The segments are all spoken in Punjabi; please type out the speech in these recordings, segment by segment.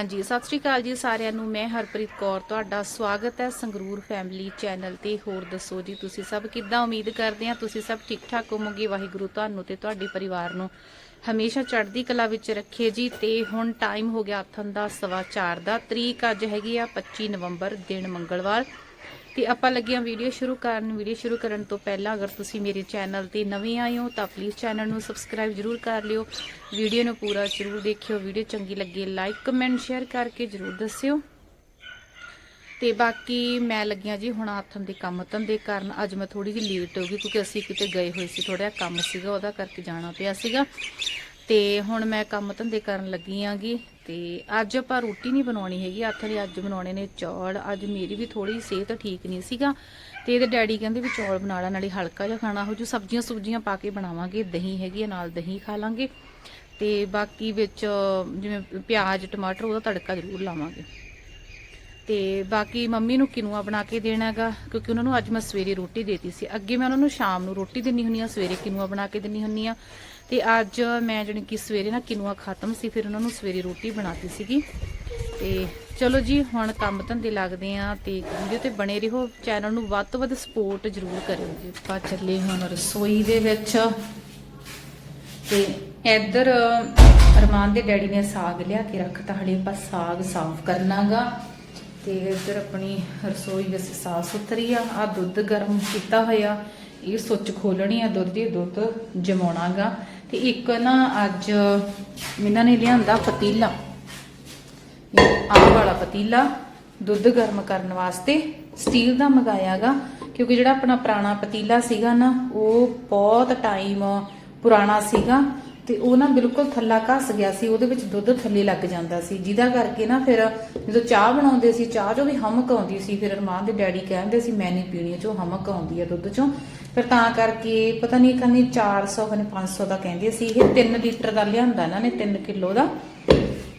ਹਾਂਜੀ, ਸਤਿ ਸ਼੍ਰੀ ਅਕਾਲ ਜੀ ਸਾਰਿਆਂ ਨੂੰ। ਮੈਂ ਹਰਪ੍ਰੀਤ ਕੌਰ। ਤੁਹਾਡਾ ਸਵਾਗਤ ਹੈ ਸੰਗਰੂਰ ਫੈਮਿਲੀ ਚੈਨਲ ਤੇ। ਹੋਰ ਦੱਸੋ ਜੀ, ਤੁਸੀਂ ਸਭ ਕਿੱਦਾਂ ਉਮੀਦ ਕਰਦੇ ਆ ਤੁਸੀਂ ਸਭ ਠੀਕ ਠਾਕ ਹੋਵੋਗੇ? ਵਾਹਿਗੁਰੂ ਤੁਹਾਨੂੰ ਤੇ ਤੁਹਾਡੇ ਪਰਿਵਾਰ ਨੂੰ ਹਮੇਸ਼ਾ ਚੜ੍ਹਦੀ ਕਲਾ ਵਿੱਚ ਰੱਖੇ ਜੀ। ਤੇ ਹੁਣ ਟਾਈਮ ਹੋ ਗਿਆ ਆਥਨ ਦਾ ਸਵਾ 4 ਦਾ। ਤਰੀਕ ਅੱਜ ਹੈਗੀ ਆ 25 ਨਵੰਬਰ, ਦਿਨ ਮੰਗਲਵਾਰ। ਤੇ ਆਪਾਂ ਲੱਗੀਆਂ ਵੀਡੀਓ ਸ਼ੁਰੂ ਕਰਨ ਵੀਡੀਓ ਸ਼ੁਰੂ ਕਰਨ ਤੋਂ ਪਹਿਲਾਂ ਅਗਰ ਤੁਸੀਂ ਮੇਰੇ ਚੈਨਲ ਤੇ ਨਵੇਂ ਆਏ ਹੋ, ਤਾਂ ਪਲੀਜ਼ ਚੈਨਲ ਨੂੰ ਸਬਸਕ੍ਰਾਈਬ ਜਰੂਰ ਕਰ ਲਿਓ। ਵੀਡੀਓ ਨੂੰ ਪੂਰਾ ਜਰੂਰ ਦੇਖਿਓ ਵੀਡੀਓ ਚੰਗੀ ਲੱਗੇ ਲਾਈਕ ਕਮੈਂਟ ਸ਼ੇਅਰ ਕਰਕੇ ਜਰੂਰ ਦੱਸਿਓ। ਤੇ ਬਾਕੀ ਮੈਂ ਲੱਗਿਆ ਜੀ ਹੁਣ ਆਥਨ ਦੇ ਕੰਮ ਧੰਦੇ ਕਾਰਨ ਅੱਜ ਮੈਂ ਥੋੜੀ ਜਿਹੀ ਲੇਟ ਹੋ ਗਈ ਕਿਉਂਕਿ ਅਸੀਂ ਕਿਤੇ ਗਏ ਹੋਏ ਸੀ ਥੋੜਾ ਜਿਹਾ ਕੰਮ ਸੀਗਾ, ਉਹਦਾ ਕਰਕੇ ਜਾਣਾ ਪਿਆ ਸੀਗਾ। ਤੇ ਹੁਣ ਮੈਂ ਕੰਮ ਧੰਦੇ ਕਰਨ ਲੱਗੀ ਆਂਗੀ ਤੇ ਅੱਜ ਆਪਾਂ ਰੋਟੀ ਨਹੀਂ ਬਣਾਉਣੀ ਹੈਗੀ। ਆਥਨ ਦੇ ਅੱਜ ਬਣਾਉਣੇ ਨੇ ਚੌਲ। ਅੱਜ ਮੇਰੀ ਵੀ ਥੋੜੀ ਸਿਹਤ ਠੀਕ ਨਹੀਂ ਸੀਗਾ ਤੇ ਇਹਦੇ ਡੈਡੀ ਕਹਿੰਦੇ ਵੀ ਚੌਲ ਬਣਾ ਲੈ, ਨਾਲੇ ਹਲਕਾ ਜਿਹਾ ਖਾਣਾ। ਹੋ ਜੂ ਸਬਜ਼ੀਆਂ ਸੁਬਜ਼ੀਆਂ ਪਾ ਕੇ ਬਣਾਵਾਂਗੇ, ਦਹੀਂ ਹੈਗੀ ਆ, ਨਾਲ ਦਹੀਂ ਖਾ ਲਾਂਗੇ ਤੇ ਬਾਕੀ ਵਿੱਚ ਜਿਵੇਂ ਪਿਆਜ਼, ਟਮਾਟਰ ਉਹਦਾ ਤੜਕਾ ਜ਼ਰੂਰ ਲਾਵਾਂਗੇ। ਤੇ ਬਾਕੀ ਮੰਮੀ ਨੂੰ ਕਿਨੂਆ ਬਣਾ ਕੇ ਦੇਣਾਗਾ, ਕਿਉਂਕਿ ਉਹਨਾਂ ਨੂੰ ਅੱਜ ਮੈਂ ਸਵੇਰੇ ਰੋਟੀ ਦੇਤੀ ਸੀ। ਅੱਗੇ ਮੈਂ ਉਹਨਾਂ ਨੂੰ ਸ਼ਾਮ ਨੂੰ ਰੋਟੀ ਦਿੰਨੀ ਹੁੰਨੀ ਆ ਸਵੇਰੇ ਕਿਨੂਆ ਬਣਾ ਕੇ ਦਿੰਨੀ ਹੁੰਨੀ ਆ ਤੇ ਅੱਜ ਮੈਂ ਜਾਣੀ ਕਿ ਸਵੇਰੇ ਨਾ ਕਿਨੂਆ ਖਤਮ ਸੀ, ਫਿਰ ਉਹਨਾਂ ਨੂੰ ਸਵੇਰੇ ਰੋਟੀ ਬਣਾਤੀ ਸੀਗੀ। ਤੇ ਚਲੋ ਜੀ, ਹੁਣ ਕੰਮ ਧੰਦੇ ਲੱਗਦੇ ਆ ਤੇ ਵੀਡੀਓ ਤੇ ਬਣੇ ਰਹੋ। ਚੈਨਲ ਨੂੰ ਵੱਧ ਤੋਂ ਵੱਧ ਸਪੋਰਟ ਜ਼ਰੂਰ ਕਰਿਓ ਜੀ। ਆਪਾਂ ਚੱਲੇ ਹੁਣ ਰਸੋਈ ਦੇ ਵਿੱਚ। ਤੇ ਇੱਧਰ ਅਰਮਾਨ ਦੇ ਡੈਡੀ ਨੇ ਸਾਗ ਲਿਆ ਕੇ ਰੱਖਤਾ, ਹਲੇ ਆਪਾਂ ਸਾਗ ਸਾਫ਼ ਕਰਨਾਗਾ। ਤੇ ਇੱਧਰ ਆਪਣੀ ਰਸੋਈ ਵਿੱਚ ਸਾਫ਼ ਸੁਥਰੀ ਆ ਆ ਦੁੱਧ ਗਰਮ ਕੀਤਾ ਹੋਇਆ। ਇਹ ਸੁੱਚ ਖੋਲਣੀ ਆ, ਦੁੱਧ ਦੀ ਦੁੱਧ ਜਮਾਉਣਾਗਾ। ਤੇ ਇੱਕ ਨਾ ਅੱਜ ਇਹਨਾਂ ਨੇ ਲਿਆਂਦਾ ਪਤੀਲਾ। ਆਹ ਵਾਲਾ ਪਤੀਲਾ ਦੁੱਧ ਗਰਮ ਕਰਨ ਵਾਸਤੇ ਸਟੀਲ ਦਾ ਮੰਗਾਇਆਗਾ, ਕਿਉਂਕਿ ਜਿਹੜਾ ਆਪਣਾ ਪੁਰਾਣਾ ਪਤੀਲਾ ਸੀਗਾ ਨਾ, ਉਹ ਬਹੁਤ ਟਾਈਮ ਪੁਰਾਣਾ ਸੀਗਾ। ਤੇ ਉਹ ਨਾ ਬਿਲਕੁਲ ਥੱਲਾ ਘਸ ਗਿਆ ਸੀ, ਉਹਦੇ ਵਿੱਚ ਦੁੱਧ ਥੱਲੇ ਲੱਗ ਜਾਂਦਾ ਸੀ। ਜਿਹਦਾ ਕਰਕੇ ਨਾ ਫਿਰ ਜਦੋਂ ਚਾਹ ਬਣਾਉਂਦੇ ਸੀ, ਚਾਹ ਚੋਂ ਵੀ ਹਮਕ ਆਉਂਦੀ ਸੀ, ਫਿਰ ਅਰਮਾਨ ਦੇ ਡੈਡੀ ਕਹਿੰਦੇ ਸੀ, ਮੈਂ ਨਹੀਂ ਪੀਣੀ ਚੋਂ ਹਮਕ ਆਉਂਦੀ ਆ ਦੁੱਧ ਚੋਂ। ਫਿਰ ਤਾਂ ਕਰਕੇ ਪਤਾ ਨਹੀਂ ਕੰਨੀ 400 ਕਨੇ 500 ਦਾ ਕਹਿੰਦੇ ਸੀ, ਇਹ 3 ਲੀਟਰ ਦਾ ਲਿਆਂਦਾ ਇਹਨਾਂ ਨੇ 3 ਕਿਲੋ ਦਾ।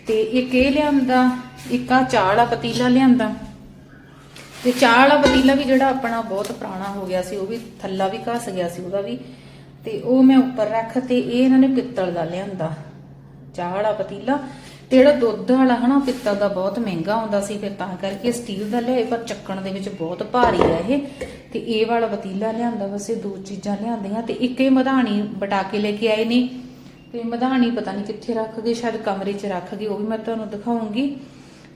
ਤੇ ਇੱਕ ਇਹ ਲਿਆਂਦਾ, ਇੱਕ ਆ ਚਾਹ ਵਾਲਾ ਪਤੀਲਾ ਲਿਆਂਦਾ। ਤੇ ਚਾਹ ਵਾਲਾ ਪਤੀਲਾ ਵੀ ਜਿਹੜਾ ਆਪਣਾ ਬਹੁਤ ਪੁਰਾਣਾ ਹੋ ਗਿਆ ਸੀ, ਉਹ ਵੀ ਥੱਲਾ ਵੀ ਘਸ ਗਿਆ ਸੀ, ਉਹਦਾ ਵੀ। ਤੇ ਉਹ ਮੈਂ ਉੱਪਰ ਰੱਖ ਤੇ ਇਹ ਇਹਨਾਂ ਨੇ ਪਿੱਤਲ ਦਾ ਲਿਆਂਦਾ। ਚਾਹ ਵਾਲਾ ਪਤੀਲਾ ਤੇ ਜਿਹੜਾ ਦੁੱਧ ਵਾਲਾ ਹਨਾ ਪਿੱਤਲ ਦਾ ਬਹੁਤ ਮਹਿੰਗਾ ਆਉਂਦਾ ਸੀ, ਫਿਰ ਤਾਂ ਕਰਕੇ ਸਟੀਲ ਦਾ ਲਿਆਏ, ਪਰ ਚੱਕਣ ਦੇ ਵਿੱਚ ਬਹੁਤ ਭਾਰੀ ਆ ਇਹ। ਤੇ ਇਹ ਵਾਲਾ ਪਤੀਲਾ ਲਿਆਂਦਾ ਬਸ ਦੋ ਚੀਜ਼ਾਂ ਲਿਆਂਦੀਆਂ ਤੇ ਇੱਕ ਇਹ ਮਧਾਣੀ ਬਟਾ ਕੇ ਲੈ ਕੇ ਆਏ ਨੇ। ਤੇ ਮਧਾਣੀ ਪਤਾ ਨਹੀਂ ਕਿੱਥੇ ਰੱਖ ਗਏ, ਸ਼ਾਇਦ ਕਮਰੇ 'ਚ ਰੱਖ ਗਏ, ਉਹ ਵੀ ਮੈਂ ਤੁਹਾਨੂੰ ਦਿਖਾਉਂਗੀ।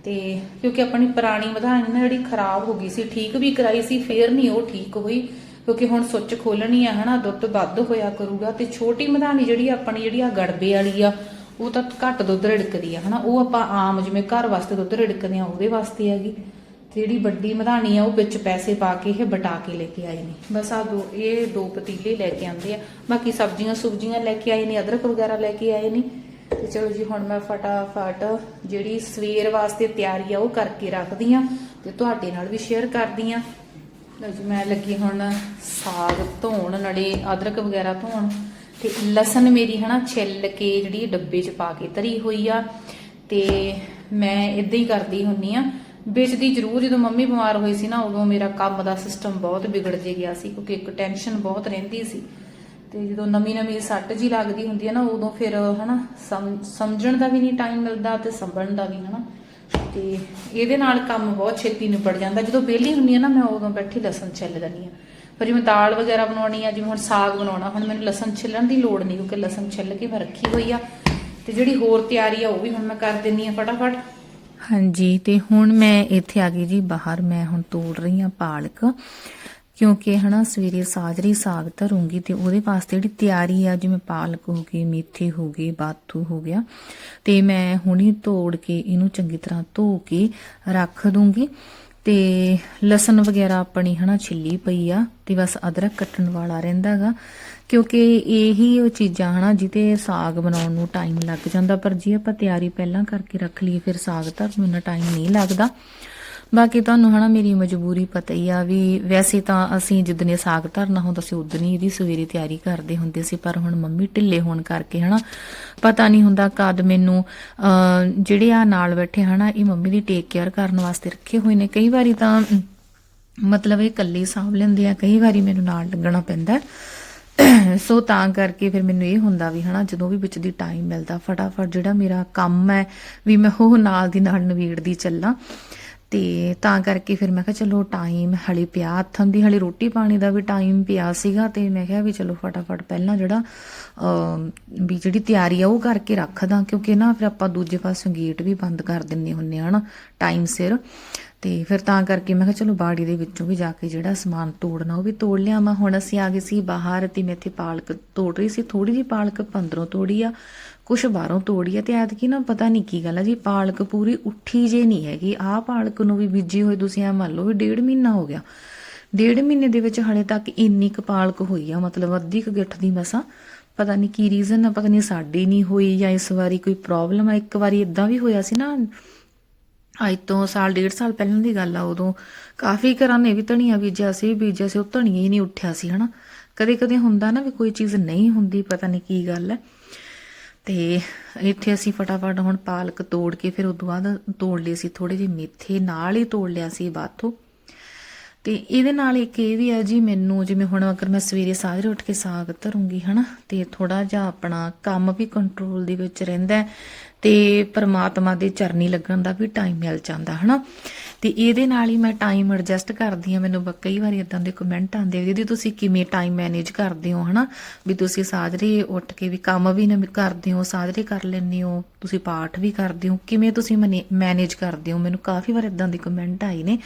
ਤੇ ਕਿਉਂਕਿ ਆਪਣੀ ਪੁਰਾਣੀ ਮਧਾਣੀ ਨਾ ਜਿਹੜੀ ਖਰਾਬ ਹੋ ਗਈ ਸੀ, ਠੀਕ ਵੀ ਕਰਾਈ ਸੀ, ਫੇਰ ਨਹੀਂ ਉਹ ਠੀਕ ਹੋਈ। ਕਿਉਂਕਿ ਹੁਣ ਸੁੱਚ ਖੋਲਣੀ ਆ, ਹਨਾ, ਦੁੱਧ ਵੱਧ ਹੋਇਆ ਕਰੂਗਾ ਤੇ ਛੋਟੀ ਮਧਾਣੀ ਜਿਹੜੀ ਆਪਣੀ, ਜਿਹੜੀ ਆ ਗੜਬੇ ਵਾਲੀ ਆ, ਉਹ ਤਾਂ ਘੱਟ ਦੁੱਧ ਰਿੜਕਦੀ ਆ, ਹਨਾ, ਉਹ ਆਪਾਂ ਆਮ ਜਿਵੇਂ ਘਰ ਵਾਸਤੇ ਦੁੱਧ ਰਿੜਕਦੇ ਆ, ਉਹਦੇ ਵਾਸਤੇ ਹੈਗੀ। ਤੇ ਜਿਹੜੀ ਵੱਡੀ ਮਧਾਣੀ ਆ, ਉਹ ਵਿੱਚ ਪੈਸੇ ਪਾ ਕੇ ਇਹ ਬਟਾ ਕੇ ਲੈ ਕੇ ਆਏ ਨੇ। ਬਸ ਆ ਦੋ, ਇਹ ਦੋ ਪਤੀਲੇ ਲੈ ਕੇ ਆਂਦੇ ਆ। ਬਾਕੀ ਸਬਜ਼ੀਆਂ ਸੁਬਜ਼ੀਆਂ ਲੈ ਕੇ ਆਏ ਨੇ, ਅਦਰਕ ਵਗੈਰਾ ਲੈ ਕੇ ਆਏ ਨੇ। ਤੇ ਚਲੋ ਜੀ, ਹੁਣ ਮੈਂ ਫਟਾਫਟ ਜਿਹੜੀ ਸਵੇਰ ਵਾਸਤੇ ਤਿਆਰੀ ਆ, ਉਹ ਕਰਕੇ ਰੱਖਦੀ ਆ ਤੇ ਤੁਹਾਡੇ ਨਾਲ ਵੀ ਸ਼ੇਅਰ ਕਰਦੀ ਆ। ਲਓ ਜੀ, ਮੈਂ ਲੱਗੀ ਹੁਣ ਸਾਗ ਧੋਣ, ਨਾਲੇ ਅਦਰਕ ਵਗੈਰਾ ਧੋਣ ਤੇ ਲਸਣ ਮੇਰੀ ਹਨਾ ਛਿੱਲ ਕੇ ਜਿਹੜੀ ਡੱਬੇ 'ਚ ਪਾ ਕੇ ਧਰੀ ਹੋਈ ਆ ਤੇ ਮੈਂ ਇਦਾਂ ਹੀ ਕਰਦੀ ਹੁੰਨੀ ਆ। ਵਿੱਚ ਦੀ ਜ਼ਰੂਰ, ਜਦੋਂ ਮੰਮੀ ਬਿਮਾਰ ਹੋਈ ਸੀ ਨਾ, ਉਦੋਂ ਮੇਰਾ ਕੰਮ ਦਾ ਸਿਸਟਮ ਬਹੁਤ ਵਿਗੜ ਜੇ ਗਿਆ ਸੀ, ਕਿਉਂਕਿ ਇੱਕ ਟੈਨਸ਼ਨ ਬਹੁਤ ਰਹਿੰਦੀ ਸੀ। ਤੇ ਜਦੋਂ ਨਵੀਂ ਨਵੀਂ ਸੱਟ ਜੀ ਲੱਗਦੀ ਹੁੰਦੀ ਹੈ ਨਾ, ਉਦੋਂ ਫਿਰ ਹਨਾ ਸਮਝਣ ਦਾ ਵੀ ਨਹੀਂ ਟਾਈਮ ਮਿਲਦਾ ਤੇ ਸੰਭਲਣ ਦਾ ਵੀ ਹਨਾ। ਤੇ ਇਹਦੇ ਨਾਲ ਕੰਮ ਬਹੁਤ ਛੇਤੀ ਨਿਬੜ ਜਾਂਦਾ। ਜਦੋਂ ਵਿਹਲੀ ਹੁੰਨੀ ਆ ਨਾ, ਮੈਂ ਉਦੋਂ ਬੈਠੀ ਲਸਣ ਛਿੱਲ ਦਿੰਦੀ ਆ। ਪਰ ਜਿਵੇਂ ਦਾਲ ਵਗੈਰਾ ਬਣਾਉਣੀ ਆ, ਜਿਵੇਂ ਹੁਣ ਸਾਗ ਬਣਾਉਣਾ, ਹੁਣ ਮੈਨੂੰ ਲਸਣ ਛਿੱਲਣ ਦੀ ਲੋੜ ਨਹੀਂ, ਕਿਉਂਕਿ ਲਸਣ ਛਿੱਲ ਕੇ ਮੈਂ ਰੱਖੀ ਹੋਈ ਆ। ਤੇ ਜਿਹੜੀ ਹੋਰ ਤਿਆਰੀ ਆ, ਉਹ ਵੀ ਹੁਣ ਮੈਂ ਕਰ ਦਿੰਨੀ ਆ ਫਟਾਫਟ। ਹਾਂਜੀ, ਤੇ ਹੁਣ ਮੈਂ ਇੱਥੇ ਆ ਗਈ ਜੀ ਬਾਹਰ। ਮੈਂ ਹੁਣ ਤੋੜ ਰਹੀ ਆ ਪਾਲਕ। ਕਿਉਂਕਿ ਹਨਾ ਸਵੇਰੇ ਸਾਜਰੀ ਸਾਗ ਧਰੂੰਗੀ ਤੇ ਉਹਦੇ ਵਾਸਤੇ ਜਿਹੜੀ ਤਿਆਰੀ ਆ, ਜਿਵੇਂ ਪਾਲਕ ਹੋ ਗਈ, ਮੇਥੇ ਹੋ ਗਏ, ਬਾਥੂ ਹੋ ਗਿਆ, ਤੇ ਮੈਂ ਹੁਣੀ ਤੋੜ ਕੇ ਇਹਨੂੰ ਚੰਗੀ ਤਰ੍ਹਾਂ ਧੋ ਕੇ ਰੱਖ ਦੂੰਗੀ। ਤੇ ਲਸਣ ਵਗੈਰਾ ਆਪਣੀ ਹਨਾ ਛਿੱਲੀ ਪਈ ਆ ਤੇ ਬਸ ਅਦਰਕ ਕੱਟਣ ਵਾਲਾ ਰਹਿੰਦਾਗਾ ਕਿਉਂਕਿ ਇਹੀ ਉਹ ਚੀਜ਼ਾਂ ਹਨਾ ਜਿਤੇ ਸਾਗ ਬਣਾਉਣ ਨੂੰ ਟਾਈਮ ਲੱਗ ਜਾਂਦਾ, ਪਰ ਜੇ ਆਪਾਂ ਤਿਆਰੀ ਪਹਿਲਾਂ ਕਰਕੇ ਰੱਖ ਲਈਏ, ਫਿਰ ਸਾਗ ਧਰਨ ਨੂੰ ਇੰਨਾ ਟਾਈਮ ਨਹੀਂ ਲੱਗਦਾ। ਬਾਕੀ ਤੁਹਾਨੂੰ ਹਨਾ ਮੇਰੀ ਮਜਬੂਰੀ ਪਤਾ ਹੀ ਆ ਵੀ ਵੈਸੇ ਤਾਂ ਅਸੀਂ ਜਿੱਦਨੇ ਸਾਗ ਧਰਨਾ ਹੁੰਦਾ ਸੀ ਹੀ ਇਹਦੀ ਸਵੇਰੇ ਤਿਆਰੀ ਕਰਦੇ ਹੁੰਦੇ ਸੀ ਪਰ ਹੁਣ ਮੰਮੀ ਢਿੱਲੇ ਹੋਣ ਕਰਕੇ ਹਨਾ ਪਤਾ ਨਹੀਂ ਹੁੰਦਾ ਕਦ ਮੈਨੂੰ ਅਹ, ਜਿਹੜੇ ਆ ਨਾਲ ਬੈਠੇ ਹਨਾ ਇਹ ਮੰਮੀ ਦੀ ਟੇਕ ਕੇਅਰ ਕਰਨ ਵਾਸਤੇ ਰੱਖੇ ਹੋਏ ਨੇ। ਕਈ ਵਾਰੀ ਤਾਂ ਮਤਲਬ ਇਹ ਇਕੱਲੇ ਸਾਂਭ ਲੈਂਦੇ ਆ ਕਈ ਵਾਰੀ ਮੈਨੂੰ ਨਾਲ ਲੱਗਣਾ ਪੈਂਦਾ। ਸੋ ਤਾਂ ਕਰਕੇ ਫਿਰ ਮੈਨੂੰ ਇਹ ਹੁੰਦਾ ਵੀ ਹਨਾ ਜਦੋਂ ਵੀ ਵਿੱਚ ਦੀ ਟਾਈਮ ਮਿਲਦਾ ਫਟਾਫਟ ਜਿਹੜਾ ਮੇਰਾ ਕੰਮ ਹੈ ਵੀ ਮੈਂ ਉਹ ਨਾਲ ਦੀ ਨਾਲ ਨਵੇੜਦੀ ਚੱਲਾਂ। ਤੇ ਤਾਂ ਕਰਕੇ ਫਿਰ ਮੈਂ ਕਿਹਾ ਚਲੋ ਟਾਈਮ ਹਲੇ ਪਿਆ ਹੱਥਾਂ ਦੀ ਹਲੇ ਰੋਟੀ ਪਾਣੀ ਦਾ ਵੀ ਟਾਈਮ ਪਿਆ ਸੀਗਾ ਤੇ ਮੈਂ ਕਿਹਾ ਵੀ ਚਲੋ ਫਟਾਫਟ ਪਹਿਲਾਂ ਜਿਹੜਾ ਵੀ ਜਿਹੜੀ ਤਿਆਰੀ ਆ ਉਹ ਕਰਕੇ ਰੱਖਦਾ ਕਿਉਂਕਿ ਨਾ ਫਿਰ ਆਪਾਂ ਦੂਜੇ ਪਾਸੋਂ ਗੇਟ ਵੀ ਬੰਦ ਕਰ ਦਿੰਨੇ ਹੁੰਨੇ ਆ ਨਾ ਟਾਈਮ ਸਿਰ। ਤੇ ਫਿਰ ਤਾਂ ਕਰਕੇ ਮੈਂ ਕਿਹਾ ਚਲੋ ਬਾੜੀ ਦੇ ਵਿੱਚੋਂ ਵੀ ਜਾ ਕੇ ਜਿਹੜਾ ਸਮਾਨ ਤੋੜਨਾ, ਉਹ ਵੀ ਤੋੜ ਲਿਆ ਮੈਂ। ਹੁਣ ਅਸੀਂ ਆ ਗਏ ਸੀ ਬਾਹਰ ਤੇ ਮੈਂ ਇੱਥੇ ਪਾਲਕ ਤੋੜ ਰਹੀ ਸੀ ਥੋੜੀ ਜਿਹੀ ਪਾਲਕ 15 ਤੋੜੀ ਆ, ਕੁਛ ਬਾਹਰੋਂ ਤੋੜੀ ਆ ਤੇ ਐਤਕੀ ਨਾ ਪਤਾ ਨਹੀਂ ਕੀ ਗੱਲ ਆ ਜੀ, ਪਾਲਕ ਪੂਰੀ ਉੱਠੀ ਜੇ ਨਹੀਂ ਹੈਗੀ। ਆਹ ਪਾਲਕ ਨੂੰ ਵੀ ਬੀਜੀ ਹੋਏ ਤੁਸੀਂ ਐ ਮੰਨ ਲਓ ਵੀ ਡੇਢ ਮਹੀਨਾ ਹੋ ਗਿਆ। ਡੇਢ ਮਹੀਨੇ ਦੇ ਵਿੱਚ ਹਲੇ ਤੱਕ ਇੰਨੀ ਕੁ ਪਾਲਕ ਹੋਈ ਆ, ਮਤਲਬ ਅੱਧੀ ਕੁ ਗਿੱਠ ਦੀ ਮਸਾਂ ਪਤਾ ਨਹੀਂ ਕੀ ਰੀਜ਼ਨ ਆ, ਪਤਾ ਨਹੀਂ ਸਾਡੀ ਨਹੀਂ ਹੋਈ ਜਾਂ ਇਸ ਵਾਰੀ ਕੋਈ ਪ੍ਰੋਬਲਮ ਆ। ਇੱਕ ਵਾਰੀ ਇਦਾਂ ਵੀ ਹੋਇਆ ਸੀ ਨਾ ਅੱਜ ਤੋਂ ਸਾਲ, ਡੇਢ ਸਾਲ ਪਹਿਲਾਂ ਦੀ ਗੱਲ ਆ, ਉਦੋਂ ਕਾਫੀ ਘਰਾਂ ਨੇ ਵੀ ਧਨੀਆ ਬੀਜਿਆ ਸੀ ਬੀਜਿਆ ਸੀ, ਉਹ ਧਨੀਆ ਹੀ ਨਹੀਂ ਉੱਠਿਆ ਸੀ, ਹਨਾ। ਕਦੇ ਕਦੇ ਹੁੰਦਾ ਨਾ ਵੀ ਕੋਈ ਚੀਜ਼ ਨਹੀਂ ਹੁੰਦੀ, ਪਤਾ ਨਹੀਂ ਕੀ ਗੱਲ ਹੈ ਤੇ ਇੱਥੇ ਅਸੀਂ ਫਟਾਫਟ ਹੁਣ ਪਾਲਕ ਤੋੜ ਕੇ ਫਿਰ ਉਦੋਂ ਬਾਅਦ ਤੋੜ ਲਈ ਸੀ ਥੋੜੇ ਜਿਹੇ ਮੇਥੇ ਨਾਲ ਹੀ ਤੋੜ ਲਿਆ ਸੀ, ਬਾਥੋਂ। ਤੇ ਇਹਦੇ ਨਾਲ ਇੱਕ ਇਹ ਵੀ ਹੈ ਜੀ, ਮੈਨੂੰ ਜਿਵੇਂ ਹੁਣ ਅਗਰ ਮੈਂ ਸਵੇਰੇ ਸਾਜਰੇ ਉੱਠ ਕੇ ਸਾਗ ਧਰੂੰਗੀ, ਹਨਾ, ਤੇ ਥੋੜਾ ਜਿਹਾ ਆਪਣਾ ਕੰਮ ਵੀ ਕੰਟਰੋਲ ਦੇ ਵਿੱਚ ਰਹਿੰਦਾ ਹੈ ਤੇ ਪ੍ਰਮਾਤਮਾ ਦੇ ਚਰਨੀ ਲੱਗਣ ਦਾ ਵੀ ਟਾਈਮ ਮਿਲ ਜਾਂਦਾ, ਹਨਾ। ਤੇ ਇਹਦੇ ਨਾਲ ਹੀ ਮੈਂ ਟਾਈਮ ਐਡਜਸਟ ਕਰਦੀ ਆ ਮੈਨੂੰ ਬ- ਕਈ ਵਾਰੀ ਇਦਾਂ ਦੇ ਕਮੈਂਟ ਆਉਂਦੇ ਆ, ਦੀਦੀ, ਤੁਸੀਂ ਕਿਵੇਂ ਟਾਈਮ ਮੈਨੇਜ ਕਰਦੇ ਹੋ? ਹਨਾ? ਵੀ ਤੁਸੀਂ ਸਾਜਰੇ ਉੱਠ ਕੇ ਵੀ ਕੰਮ ਵੀ ਨਾ ਕਰਦੇ ਹੋ, ਸਾਜਰੇ ਕਰ ਲੈਂਦੇ ਹੋ, ਤੁਸੀਂ ਪਾਠ ਵੀ ਕਰਦੇ ਹੋ। ਕਿਵੇਂ ਤੁਸੀਂ ਮੈਨੇਜ ਕਰਦੇ ਹੋ? ਮੈਨੂੰ ਕਾਫੀ ਵਾਰ ਇਦਾਂ ਦੇ ਕਮੈਂਟ ਆਏ ਨੇ।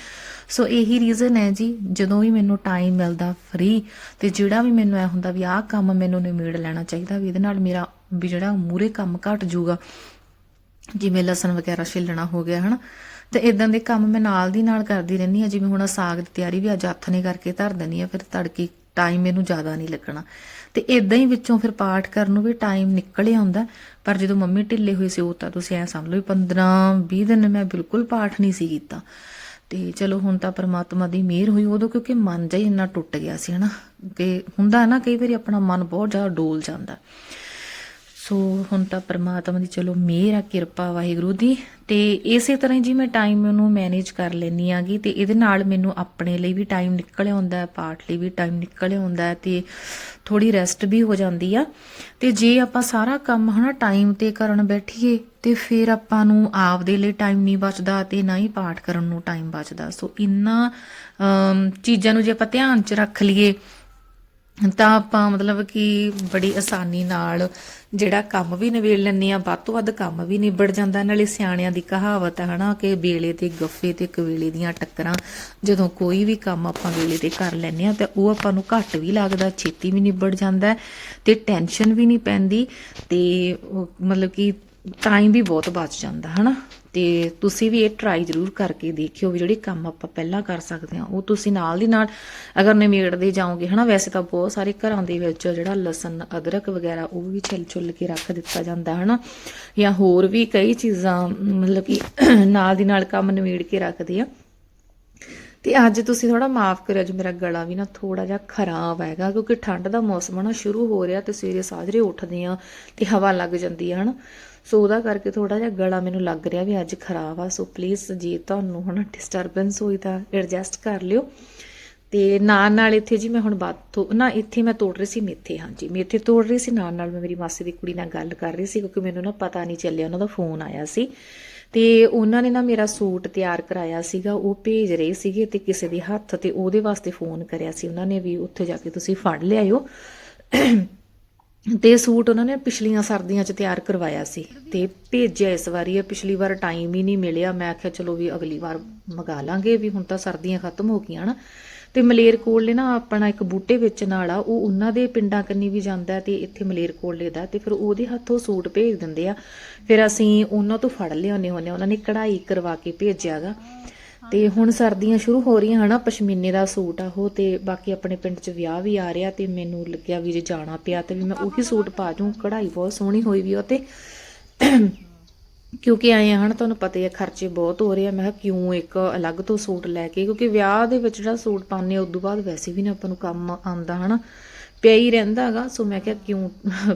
ਸੋ ਇਹੀ ਰੀਜ਼ਨ ਹੈ ਜੀ, ਜਦੋਂ ਵੀ ਮੈਨੂੰ ਟਾਈਮ ਮਿਲਦਾ ਫ੍ਰੀ ਤੇ ਜਿਹੜਾ ਵੀ ਮੈਨੂੰ ਐ ਹੁੰਦਾ ਵੀ ਆਹ ਕੰਮ ਮੈਨੂੰ ਨਿਮੇੜ ਲੈਣਾ ਚਾਹੀਦਾ ਵੀ ਇਹਦੇ ਨਾਲ ਮੇਰਾ ਵੀ ਜਿਹੜਾ ਮੂਰੇ ਕੰਮ ਘਟ ਜਾਊਗਾ, ਜਿਵੇਂ ਲਸਣ ਵਗੈਰਾ ਛਿੱਲਣਾ ਹੋ ਗਿਆ, ਹਨਾ? ਤੇ ਇਦਾਂ ਦੇ ਕੰਮ ਮੈਂ ਨਾਲ ਦੀ ਨਾਲ ਕਰਦੀ ਰਹਿੰਦੀ ਆ ਜਿਵੇਂ ਹੁਣ ਸਾਗ ਦੀ ਤਿਆਰੀ ਵੀ ਅੱਜ ਹੱਥ ਨੇ ਕਰਕੇ ਧਰ ਦਿੰਦੀ ਆ ਫਿਰ ਤੜਕੇ ਟਾਈਮ ਮੈਨੂੰ ਜ਼ਿਆਦਾ ਨਹੀਂ ਲੱਗਣਾ। ਤੇ ਇਦਾਂ ਹੀ ਵਿੱਚੋਂ ਫਿਰ ਪਾਠ ਕਰਨ ਨੂੰ ਵੀ ਟਾਈਮ ਨਿਕਲ ਆਉਂਦਾ ਪਰ ਜਦੋਂ ਮੰਮੀ ਢਿੱਲੇ ਹੋਏ ਸੀ, ਉਹ ਤਾਂ ਤੁਸੀਂ ਐ ਸਮਝ ਲਓ ਵੀ 15 20 ਦਿਨ ਮੈਂ ਬਿਲਕੁਲ ਪਾਠ ਨਹੀਂ ਸੀ ਕੀਤਾ। ਤੇ ਚਲੋ ਹੁਣ ਤਾਂ ਪਰਮਾਤਮਾ ਦੀ ਮਿਹਰ ਹੋਈ ਉਦੋਂ, ਕਿਉਂਕਿ ਮਨ ਜਿਹਾ ਹੀ ਇੰਨਾ ਟੁੱਟ ਗਿਆ ਸੀ, ਹਨਾ। ਕਿ ਹੁੰਦਾ ਨਾ, ਕਈ ਵਾਰੀ ਆਪਣਾ ਮਨ ਬਹੁਤ ਜ਼ਿਆਦਾ ਡੋਲ ਜਾਂਦਾ। ਸੋ ਹੁਣ ਤਾਂ ਪ੍ਰਮਾਤਮਾ ਦੀ ਚਲੋ ਮਿਹਰ ਆ, ਕਿਰਪਾ ਵਾਹਿਗੁਰੂ ਦੀ। ਤੇ ਇਸੇ ਤਰ੍ਹਾਂ ਹੀ ਜੀ ਮੈਂ ਟਾਈਮ ਨੂੰ ਮੈਨੇਜ ਕਰ ਲੈਣੀ ਆਗੀ ਤੇ ਇਹਦੇ ਨਾਲ ਮੈਨੂੰ ਆਪਣੇ ਲਈ ਵੀ ਟਾਈਮ ਨਿਕਲ ਆਉਂਦਾ ਹੈ, ਪਾਠ ਲਈ ਵੀ ਟਾਈਮ ਨਿਕਲ ਆਉਂਦਾ ਹੈ ਤੇ ਥੋੜੀ ਰੈਸਟ ਵੀ ਹੋ ਜਾਂਦੀ ਆ। ਤੇ ਜੇ ਆਪਾਂ ਸਾਰਾ ਕੰਮ ਹਨਾ ਟਾਈਮ ਤੇ ਕਰਨ ਬੈਠੀਏ ਤੇ ਫਿਰ ਆਪਾਂ ਨੂੰ ਆਪ ਦੇ ਲਈ ਟਾਈਮ ਨਹੀਂ ਬਚਦਾ ਤੇ ਨਾ ਹੀ ਪਾਠ ਕਰਨ ਨੂੰ ਟਾਈਮ ਬਚਦਾ। ਸੋ ਇੰਨਾ ਚੀਜ਼ਾਂ ਨੂੰ ਜੇ ਆਪਾਂ ਧਿਆਨ 'ਚ ਰੱਖ ਲਈਏ ਤਾਂ ਆਪਾਂ ਮਤਲਬ ਕਿ ਬੜੀ ਆਸਾਨੀ ਨਾਲ ਜਿਹੜਾ ਕੰਮ ਵੀ ਨਿਬੇੜ ਲੈਂਦੇ ਆ ਵੱਧ ਤੋਂ ਵੱਧ ਕੰਮ ਵੀ ਨਿਬੜ ਜਾਂਦਾ। ਨਾਲੇ ਸਿਆਣਿਆਂ ਦੀ ਕਹਾਵਤ ਹੈ ਹਨਾ ਕਿ ਵੇਲੇ ਤੇ ਗੱਫੇ ਤੇ ਕਵੇਲੇ ਦੀਆਂ ਟੱਕਰਾਂ, ਜਦੋਂ ਕੋਈ ਵੀ ਕੰਮ ਆਪਾਂ ਵੇਲੇ ਤੇ ਕਰ ਲੈਂਦੇ ਆ ਤਾਂ ਉਹ ਆਪਾਂ ਨੂੰ ਘੱਟ ਵੀ ਲੱਗਦਾ, ਛੇਤੀ ਵੀ ਨਿਬੜ ਜਾਂਦਾ ਹੈ ਤੇ ਟੈਨਸ਼ਨ ਵੀ ਨਹੀਂ ਪੈਂਦੀ ਤੇ ਮਤਲਬ ਕਿ ਟਾਈਮ ਵੀ ਬਹੁਤ ਬਚ ਜਾਂਦਾ, ਹਨਾ। ਤੇ ਤੁਸੀਂ ਵੀ ਇਹ ਟਰਾਈ ਜ਼ਰੂਰ ਕਰਕੇ ਦੇਖਿਓ ਵੀ ਜਿਹੜੇ ਕੰਮ ਆਪਾਂ ਪਹਿਲਾਂ ਕਰ ਸਕਦੇ ਹਾਂ, ਉਹ ਤੁਸੀਂ ਨਾਲ ਦੀ ਨਾਲ ਅਗਰ ਨਿਮੇੜਦੇ ਜਾਓਗੇ, ਹਨਾ, ਵੈਸੇ ਤਾਂ ਬਹੁਤ ਸਾਰੇ ਘਰਾਂ ਦੇ ਵਿੱਚ ਜਿਹੜਾ ਲਸਣ, ਅਦਰਕ ਵਗੈਰਾ ਉਹ ਵੀ ਛਿੱਲ ਛੁੱਲ ਕੇ ਰੱਖ ਦਿੱਤਾ ਜਾਂਦਾ, ਹਨਾ, ਜਾਂ ਹੋਰ ਵੀ ਕਈ ਚੀਜ਼ਾਂ, ਮਤਲਬ ਕਿ ਨਾਲ ਦੀ ਨਾਲ ਕੰਮ ਨਿਮੇੜ ਕੇ ਰੱਖਦੇ ਆ। ਤੇ ਅੱਜ ਤੁਸੀਂ ਥੋੜਾ ਮਾਫ ਕਰਿਓ, ਅੱਜ ਮੇਰਾ ਗਲਾ ਵੀ ਨਾ ਥੋੜਾ ਜਿਹਾ ਖਰਾਬ ਹੈਗਾ, ਕਿਉਂਕਿ ਠੰਡ ਦਾ ਮੌਸਮ ਆ ਨਾ ਸ਼ੁਰੂ ਹੋ ਰਿਹਾ ਤੇ ਸਵੇਰੇ ਸਾਜਰੇ ਉੱਠਦੇ ਆ ਤੇ ਹਵਾ ਲੱਗ ਜਾਂਦੀ ਹੈ ਹਨਾ। ਸੋ ਉਹਦਾ ਕਰਕੇ ਥੋੜਾ ਜਿਹਾ ਗਲਾ ਮੈਨੂੰ ਲੱਗ ਰਿਹਾ ਵੀ ਅੱਜ ਖਰਾਬ ਆ। ਸੋ ਪਲੀਜ਼ ਜੇ ਤੁਹਾਨੂੰ ਹੁਣ ਡਿਸਟਰਬੈਂਸ ਹੋਈ ਤਾਂ ਐਡਜਸਟ ਕਰ ਲਿਓ। ਤੇ ਨਾਲ ਨਾਲ ਇੱਥੇ ਜੀ ਮੈਂ ਹੁਣ ਬਾਤ ਨਾ, ਇੱਥੇ ਮੈਂ ਤੋੜ ਰਹੀ ਸੀ ਮੇਥੇ, ਹਾਂਜੀ। ਮੇਥੇ ਤੋੜ ਰਹੀ ਸੀ, ਨਾਲ ਨਾਲ ਮੈਂ ਮੇਰੀ ਮਾਸੀ ਦੀ ਕੁੜੀ ਨਾਲ ਗੱਲ ਕਰ ਰਹੀ ਸੀ ਕਿਉਂਕਿ ਮੈਨੂੰ ਨਾ ਪਤਾ ਨਹੀਂ ਚੱਲਿਆ, ਉਹਨਾਂ ਦਾ ਫੋਨ ਆਇਆ ਸੀ। ਤੇ ਉਹਨਾਂ ਨੇ ਨਾ ਮੇਰਾ ਸੂਟ ਤਿਆਰ ਕਰਾਇਆ ਸੀਗਾ, ਉਹ ਭੇਜ ਰਹੇ ਸੀਗੇ ਤੇ ਕਿਸੇ ਦੇ ਹੱਥ ਤੇ ਉਹਦੇ ਵਾਸਤੇ ਫੋਨ ਕਰਿਆ ਸੀ। ਉਹਨਾਂ ਨੇ ਵੀ ਉੱਥੇ ਜਾ ਕੇ ਤੁਸੀਂ ਫੜ ਲਿਆਇਓ। ਤੇ ਸੂਟ ਉਹਨਾਂ ਨੇ ਪਿਛਲੀਆਂ ਸਰਦੀਆਂ 'ਚ ਤਿਆਰ ਕਰਵਾਇਆ ਸੀ ਤੇ ਭੇਜਿਆ ਇਸ ਵਾਰੀ ਆ ਪਿਛਲੀ ਵਾਰ ਟਾਈਮ ਹੀ ਨਹੀਂ ਮਿਲਿਆ। ਮੈਂ ਆਖਿਆ, ਚਲੋ ਵੀ ਅਗਲੀ ਵਾਰ ਮੰਗਾ ਲਾਂਗੇ ਵੀ ਹੁਣ ਤਾਂ ਸਰਦੀਆਂ ਖਤਮ ਹੋ ਗਈਆਂ ਨਾ। ਤੇ ਮਲੇਰਕੋਟਲੇ ਨਾ ਆਪਣਾ ਇੱਕ ਬੂਟੇ ਵੇਚਣ ਵਾਲਾ ਉਹ ਉਹਨਾਂ ਦੇ ਪਿੰਡਾਂ ਕੰਨੀ ਵੀ ਜਾਂਦਾ ਹੈ ਤੇ ਇੱਥੇ ਮਲੇਰਕੋਟਲੇ ਦਾ ਤੇ ਫਿਰ ਉਹਦੇ ਹੱਥੋਂ ਸੂਟ ਭੇਜ ਦਿੰਦੇ ਆ। ਫਿਰ ਅਸੀਂ ਉਹਨਾਂ ਤੋਂ ਫੜ ਲਿਆਉਂਦੇ ਹੁੰਦੇ ਆ। ਉਹਨਾਂ ਨੇ ਕਢਾਈ ਕਰਵਾ ਕੇ ਭੇਜਿਆਗਾ ਤੇ ਹੁਣ ਸਰਦੀਆਂ ਸ਼ੁਰੂ ਹੋ ਰਹੀਆਂ ਹਨਾ, ਪਸ਼ਮੀਨੇ ਦਾ ਸੂਟ ਆ ਉਹ ਤੇ ਬਾਕੀ ਆਪਣੇ ਪਿੰਡ 'ਚ ਵਿਆਹ ਵੀ ਆ ਰਿਹਾ ਤੇ ਮੈਨੂੰ ਲੱਗਿਆ ਵੀ ਜੇ ਜਾਣਾ ਪਿਆ ਤੇ ਵੀ ਮੈਂ ਉਹੀ ਸੂਟ ਪਾ ਜੂੰ। ਕਢਾਈ ਬਹੁਤ ਸੋਹਣੀ ਹੋਈ ਵੀ ਉਹ ਤੇ। ਕਿਉਂਕਿ ਆਏ ਹਨ, ਤੁਹਾਨੂੰ ਪਤਾ ਹੀ ਹੈ ਖਰਚੇ ਬਹੁਤ ਹੋ ਰਹੇ ਆ। ਮੈਂ ਕਿਹਾ ਕਿਉਂ ਇੱਕ ਅਲੱਗ ਤੋਂ ਸੂਟ ਲੈ ਕੇ? ਕਿਉਂਕਿ ਵਿਆਹ ਦੇ ਵਿੱਚ ਜਿਹੜਾ ਸੂਟ ਪਾਉਂਦੇ ਆ ਤੋਂ ਬਾਅਦ ਵੈਸੇ ਵੀ ਨਾ ਆਪਾਂ ਨੂੰ ਕੰਮ ਆਉਂਦਾ, ਹਨਾ? ਪਿਆ ਹੀ ਰਹਿੰਦਾ ਹੈਗਾ। ਸੋ ਮੈਂ ਕਿਹਾ ਕਿਉਂ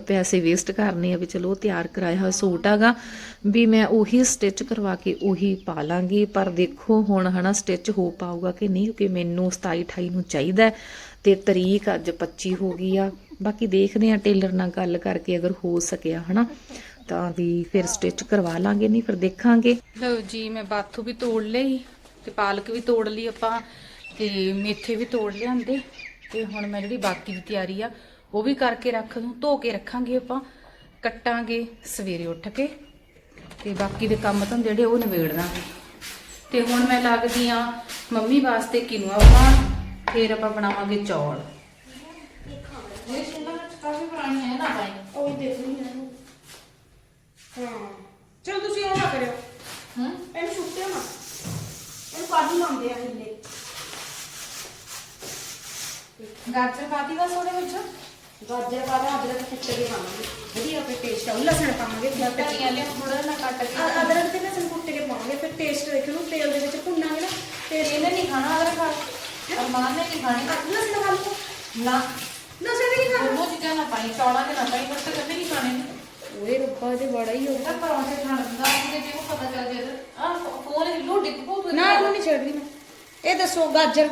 ਪੈਸੇ ਵੇਸਟ ਕਰਨੇ ਆ ਵੀ ਚਲੋ ਤਿਆਰ ਕਰਾਇਆ ਹੋਇਆ ਸੂਟ ਹੈਗਾ। ਵੀ ਮੈਂ ਉਹੀ ਸਟਿਚ ਕਰਵਾ ਕੇ ਉਹੀ ਪਾ ਲਾਂਗੀ। ਪਰ ਦੇਖੋ ਹੁਣ ਹਨਾ ਸਟਿਚ ਹੋ ਪਾਊਗਾ ਕਿ ਨਹੀਂ? ਕਿਉਂਕਿ ਮੈਨੂੰ 27 28 ਨੂੰ ਚਾਹੀਦਾ ਹੈ ਤੇ ਤਰੀਕ ਅੱਜ 25 ਹੋ ਗਈ ਆ। ਬਾਕੀ ਦੇਖਦੇ ਆ ਟੇਲਰ ਨਾਲ ਗੱਲ ਕਰਕੇ ਅਗਰ ਹੋ ਸਕਿਆ ਹਨਾ, ਤਾਂ ਵੀ ਫਿਰ ਸਟਿਚ ਕਰਵਾ ਲਾਂਗੇ, ਨਹੀਂ ਫਿਰ ਦੇਖਾਂਗੇ। ਲਓ ਜੀ, ਮੈਂ ਬਾਥੂ ਵੀ ਤੋੜ ਲਈ ਤੇ ਪਾਲਕ ਵੀ ਤੋੜ ਲਈ ਆਪਾਂ ਤੇ ਮੇਥੇ ਵੀ ਤੋੜ ਲਿਆਂਦੇ। ਤੇ ਹੁਣ ਮੈਂ ਜਿਹੜੀ ਬਾਕੀ ਦੀ ਤਿਆਰੀ ਆ ਉਹ ਵੀ ਕਰਕੇ ਰੱਖ ਦੂੰ ਧੋ ਕੇ ਰੱਖਾਂਗੇ ਆਪਾਂ ਕੱਟਾਂਗੇ ਸਵੇਰੇ ਉੱਠ ਕੇ ਤੇ ਬਾਕੀ ਦੇ ਕੰਮ ਤਾਂ ਜਿਹੜੇ ਉਹ ਨਿਬੇੜ ਦਾਂਗੇ ਤੇ ਹੁਣ ਮੈਂ ਲੱਗਦੀ ਆ ਮੰਮੀ ਵਾਸਤੇ ਕਿਨੂਆ ਬਣਾਉਣ ਫਿਰ ਆਪਾਂ ਬਣਾਵਾਂਗੇ ਚੌਲ। ਇਹ ਸ਼ਿਮਲਾ ਮਿਰਚ ਕਾਫੀ ਪੁਰਾਣੀ ਹੈ। ਨਾ ਭਾਈ ਉਹ ਦੇਖ ਲਈ ਹਾਂ ਚਲ ਤੁਸੀਂ ਉਹ ਨਾ ਕਰਿਓ। ਹੂੰ? ਇਹਨੂੰ ਸੁੱਟਿਓ ਨਾ। ਇਹਨੂੰ ਕਾਢੀ ਲਾਉਂਦੇ ਆ ਹਿੱਲੇ। ਗਾਜਰ ਪਾਤੀ ਬਸ ਉਹਦੇ ਵਿੱਚ? ਗਾਜਰ ਪਾ ਦਾ ਅਦਰਕ ਕੁੱਟ ਕੇ ਪਾਵਾਂਗੇ। ਵਧੀਆ ਫਿਰ ਟੇਸਟ ਆਉ ਲਸਣ ਪਾਵਾਂਗੇ ਫਿਰ ਧਨੀਆ ਲਿਆ ਥੋੜਾ ਨਾ ਕੱਟ ਕੇ ਅ- ਅਦਰਕ ਤੇ ਲਸਣ ਕੁੱਟ ਕੇ ਪਾਵਾਂਗੇ ਫਿਰ ਟੇਸਟ ਦੇਖੋ ਨੂੰ ਤੇਲ ਦੇ ਵਿੱਚ ਭੁੰਨਾਂਗੇ ਨਾ ਟੇਸਟ ਇਹਨੇ ਨਹੀਂ ਖਾਣਾ ਅਦਰ ਖਾ ਅਰਮਾਨ ਨੇ ਨਹੀਂ ਖਾਣੀ। ਲਸਣ ਖਾ ਲਓ ਨਾ। ਲਸਣ ਵੀ ਨਹੀਂ ਖਾਣਾ। ਉਹ ਚੀਜ਼ਾਂ ਨਾ ਪਾਈ ਚੌਲਾਂ ਦੇ ਨਾ ਪਾਈ ਪਰ ਤਾਂ ਕਦੇ ਨਹੀਂ ਖਾਣੇ। ਨੇ ਓਏ ਰੱਬਾ ਤੇ ਬੜਾ ਹੀ ਹੋ ਇਹਦਾ ਪਰੌਂਠੇ ਖਾਣ ਦਾ ਉਹਦੇ ਜੇ ਉਹ ਪਤਾ ਚੱਲ ਜੇ ਆ ਫੋਨ ਹਿੱਲੋ ਡਿੱਗ ਪੋ ਤੂੰ ਨਾ ਇਹਨੂੰ ਨਹੀਂ ਛੱਡਦੀ ਮੈਂ। ਇਹ ਦੱਸੋ ਗਾਜਰ।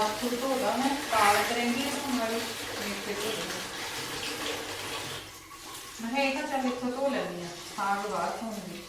ਬਾਥੂ ਧੋਦਾ ਮੈਂ ਕਾਲ ਕਰਾਂਗੀ ਹੁਣ ਵਾਲੀ ਮੇਥੇ ਧੋ ਮੈਂ ਕਿਹਾ ਇਹ ਤਾਂ ਚੱਲ ਇੱਥੋਂ ਧੋ ਲੈਣੀ ਆ ਸਾਗ ਬਾਅਦ ਧੋਉਂਗੀ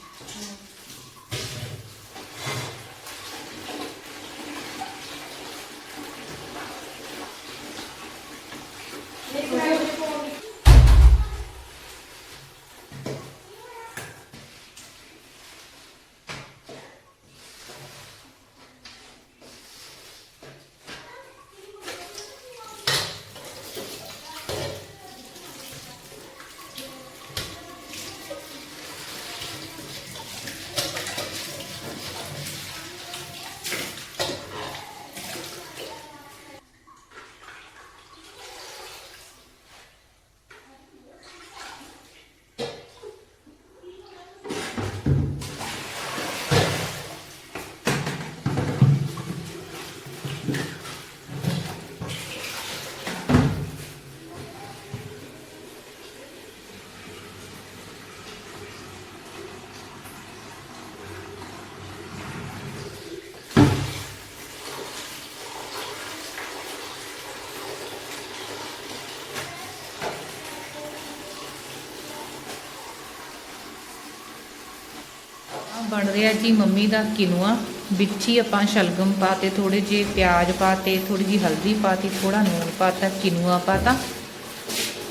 ਆਹ ਬਣ ਰਿਹਾ ਜੀ, ਮੰਮੀ ਦਾ ਕਿਨੂਆ। ਵਿੱਚ ਹੀ ਆਪਾਂ ਸ਼ਲਗਮ ਪਾਤੇ ਥੋੜੇ ਜਿਹੇ ਪਿਆਜ਼ ਪਾਤੇ ਥੋੜੀ ਜਿਹੀ ਹਲਦੀ ਪਾਤੀ ਥੋੜਾ ਨੂਨ ਪਾਤਾ, ਕਿਨੂਆ ਪਾਤਾ।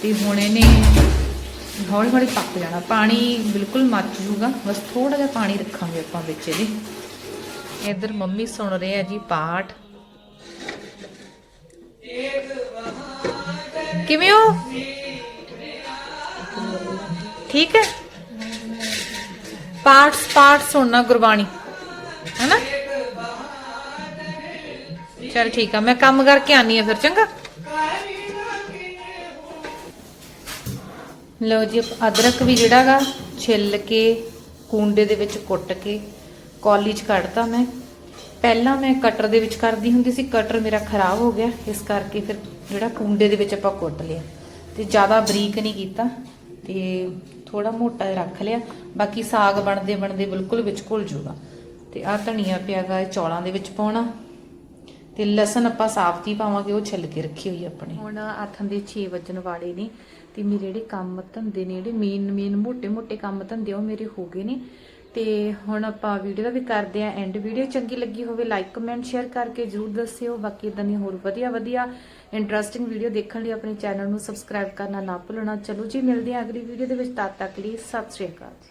ਤੇ ਹੁਣ ਇਹਨੇ ਹੌਲੀ ਹੌਲੀ ਪੱਕ ਜਾਣਾ। ਪਾਣੀ ਬਿਲਕੁਲ ਮੱਚ ਜੂਗਾ ਬਸ ਥੋੜਾ ਜਿਹਾ ਪਾਣੀ ਰੱਖਾਂਗੇ ਆਪਾਂ ਵਿੱਚ ਇਹਦੇ। ਇੱਧਰ ਮੰਮੀ ਸੁਣ ਰਹੇ ਆ ਜੀ ਪਾਠ। ਕਿਵੇਂ ਹੋ? ਠੀਕ ਹੈ? ਪਾਠ ਪਾਠ ਸੁਣਨਾ ਗੁਰਬਾਣੀ। ਹੈਨਾ? ਚਲ ਠੀਕ ਆ, ਮੈਂ ਕੰਮ ਕਰਕੇ ਆਨੀ ਆ ਫਿਰ, ਚੰਗਾ? ਲਓ ਜੀ ਅਦਰਕ ਵੀ ਜਿਹੜਾਗਾ ਛਿੱਲ ਕੇ, ਕੂੰਡੇ ਦੇ ਵਿੱਚ ਕੁੱਟ ਕੇ, ਕੌਲੀ 'ਚ ਕੱਢਤਾ ਮੈਂ। ਪਹਿਲਾਂ ਮੈਂ ਕਟਰ ਦੇ ਵਿੱਚ ਕਰਦੀ ਹੁੰਦੀ ਸੀ, ਕਟਰ ਮੇਰਾ ਖਰਾਬ ਹੋ ਗਿਆ, ਇਸ ਕਰਕੇ ਫਿਰ ਜਿਹੜਾ ਕੁੰਡੇ ਦੇ ਵਿੱਚ ਆਪਾਂ ਕੁੱਟ ਲਿਆ। ਤੇ ਜ਼ਿਆਦਾ ਬਰੀਕ ਨਹੀਂ ਕੀਤਾ, ਤੇ ਥੋੜਾ ਮੋਟਾ ਰੱਖ ਲਿਆ, ਬਾਕੀ ਸਾਗ ਬਣਦੇ ਬਣਦੇ ਬਿਲਕੁਲ ਵਿੱਚ ਘੁਲ ਜੂਗਾ ਤੇ ਆ ਧਨੀਆ ਪਿਆਗਾ ਚੌਲਾਂ ਦੇ ਵਿੱਚ ਪਾਉਣਾ, ਤੇ ਲਸਣ ਆਪਾਂ ਸਾਫ਼ ਦੀ ਪਾਵਾਂਗੇ, ਉਹ ਛਿੱਲ ਕੇ ਰੱਖੀ ਹੋਈ ਆਪਣੇ। ਹੁਣ ਆਥਨ ਦੇ 6 ਵਜਣ ਵਾਲੇ ਨੇ, ਤੇ ਮੇਰੇ ਜਿਹੜੇ ਕੰਮ ਧੰਦੇ ਨੇ, ਜਿਹੜੇ ਮੇਨ ਮੇਨ ਮੋਟੇ ਮੋਟੇ ਕੰਮ ਧੰਦੇ ਉਹ ਮੇਰੇ ਹੋ ਗਏ ਨੇ। ਤੇ ਹੁਣ ਆਪਾਂ ਵੀਡੀਓ ਦਾ ਵੀ ਕਰਦੇ ਆਂ ਐਂਡ ਵੀਡੀਓ ਚੰਗੀ ਲੱਗੀ ਹੋਵੇ ਲਾਈਕ ਕਮੈਂਟ ਸ਼ੇਅਰ ਕਰਕੇ ਜਰੂਰ ਦੱਸਿਓ। ਬਾਕੀ ਇਦਾਂ ਦੀ ਹੋਰ ਵਧੀਆ ਵਧੀਆ ਇੰਟਰਸਟਿੰਗ ਵੀਡੀਓ ਦੇਖਣ ਲਈ ਆਪਣੇ ਚੈਨਲ ਨੂੰ ਸਬਸਕ੍ਰਾਈਬ ਕਰਨਾ ਨਾ ਭੁੱਲਣਾ। ਚਲੋ ਜੀ, ਮਿਲਦੇ ਹਾਂ ਅਗਲੀ ਵੀਡੀਓ ਦੇ ਵਿੱਚ। ਤਦ ਤੱਕ ਲਈ ਸਤਿ ਸ਼੍ਰੀ ਅਕਾਲ ਜੀ।